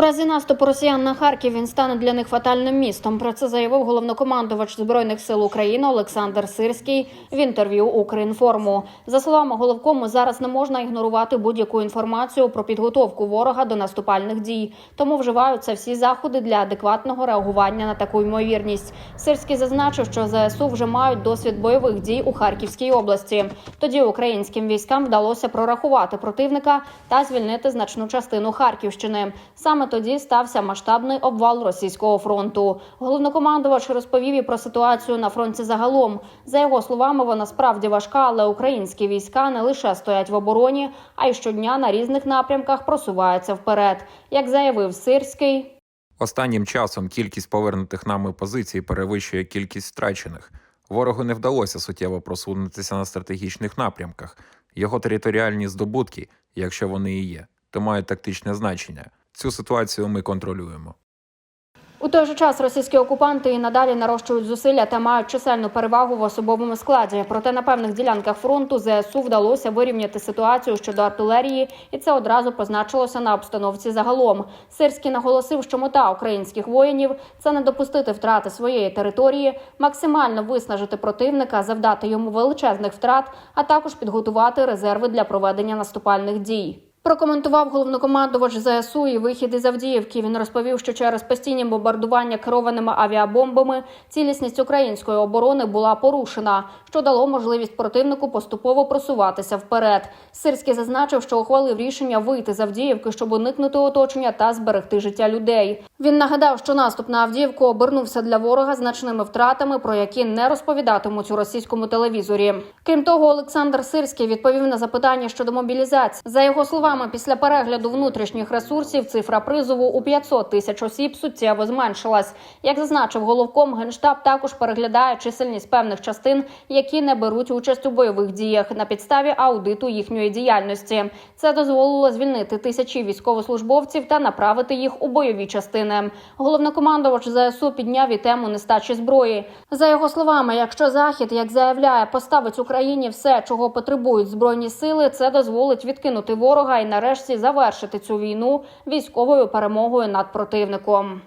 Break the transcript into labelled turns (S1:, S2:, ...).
S1: У разі наступу росіян на Харків він стане для них фатальним містом. Про це заявив головнокомандувач збройних сил України Олександр Сирський в інтерв'ю Укрінформу. За словами головкому, зараз не можна ігнорувати будь-яку інформацію про підготовку ворога до наступальних дій. Тому вживаються всі заходи для адекватного реагування на таку ймовірність. Сирський зазначив, що ЗСУ вже мають досвід бойових дій у Харківській області. Тоді українським військам вдалося прорахувати противника та звільнити значну частину Харківщини. Саме тоді стався масштабний обвал російського фронту. Головнокомандувач розповів і про ситуацію на фронті загалом. За його словами, вона справді важка, але українські війська не лише стоять в обороні, а й щодня на різних напрямках просуваються вперед. Як заявив Сирський,
S2: Останнім часом кількість повернутих нами позицій перевищує кількість втрачених. Ворогу не вдалося суттєво просунутися на стратегічних напрямках. Його територіальні здобутки, якщо вони і є, то мають тактичне значення. Цю ситуацію ми контролюємо.
S1: У той же час російські окупанти і надалі нарощують зусилля та мають чисельну перевагу в особовому складі. Проте на певних ділянках фронту ЗСУ вдалося вирівняти ситуацію щодо артилерії, і це одразу позначилося на обстановці загалом. Сирський наголосив, що мета українських воїнів це не допустити втрати своєї території, максимально виснажити противника, завдати йому величезних втрат, а також підготувати резерви для проведення наступальних дій. Прокоментував головнокомандувач ЗСУ і вихід із Авдіївки. Він розповів, що через постійні бомбардування керованими авіабомбами цілісність української оборони була порушена, що дало можливість противнику поступово просуватися вперед. Сирський зазначив, що ухвалив рішення вийти з Авдіївки, щоб уникнути оточення та зберегти життя людей. Він нагадав, що наступ на Авдіївку обернувся для ворога значними втратами, про які не розповідатимуть у російському телевізорі. Крім того, Олександр Сирський відповів на запитання щодо мобілізації. За його словами, після перегляду внутрішніх ресурсів цифра призову у 500 тисяч осіб суттєво зменшилась. Як зазначив головком, генштаб також переглядає чисельність певних частин, які не беруть участь у бойових діях на підставі аудиту їхньої діяльності. Це дозволило звільнити тисячі військовослужбовців та направити їх у бойові частини. Головнокомандувач ЗСУ підняв і тему нестачі зброї. За його словами, якщо захід, як заявляє, поставить Україні все, чого потребують збройні сили, це дозволить відкинути ворога і нарешті завершити цю війну військовою перемогою над противником.